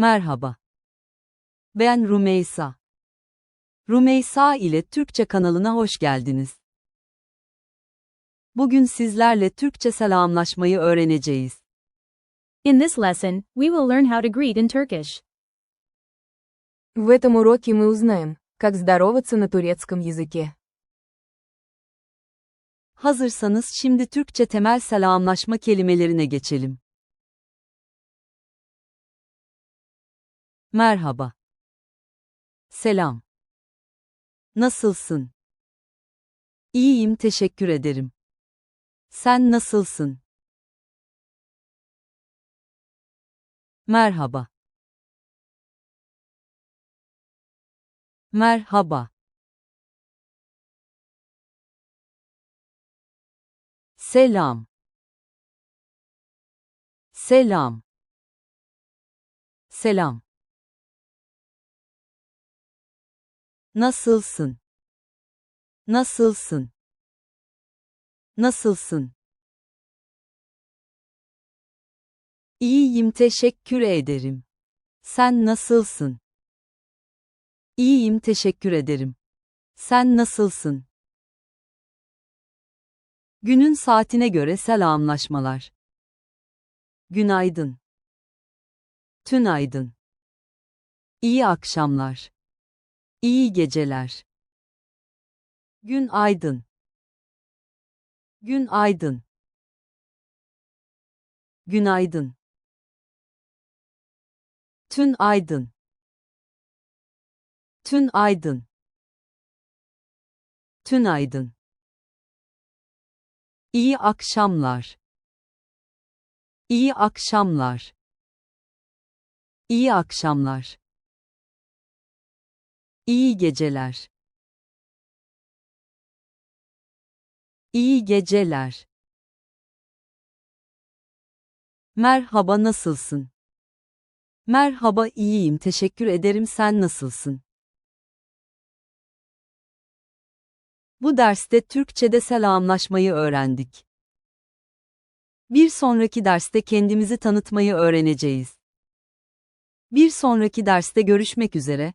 Merhaba. Ben Rumeysa. Rumeysa ile Türkçe kanalına hoş geldiniz. Bugün sizlerle Türkçe selamlaşmayı öğreneceğiz. In this lesson, we will learn how to greet in Turkish. В этом уроке мы узнаем, как здороваться на турецком языке. Hazırsanız şimdi Türkçe temel selamlaşma kelimelerine geçelim. Merhaba. Selam. Nasılsın? İyiyim, teşekkür ederim. Sen nasılsın? Merhaba. Merhaba. Selam. Selam. Selam. Nasılsın? Nasılsın? Nasılsın? İyiyim, teşekkür ederim. Sen nasılsın? İyiyim, teşekkür ederim. Sen nasılsın? Günün saatine göre selamlaşmalar. Günaydın. Tünaydın. İyi akşamlar. İyi geceler. Gün aydın. Gün aydın. Günaydın. Tün aydın. Tün aydın. Tün aydın. İyi akşamlar. İyi akşamlar. İyi akşamlar. İyi geceler. İyi geceler. Merhaba nasılsın? Merhaba iyiyim teşekkür ederim sen nasılsın? Bu derste Türkçe'de selamlaşmayı öğrendik. Bir sonraki derste kendimizi tanıtmayı öğreneceğiz. Bir sonraki derste görüşmek üzere.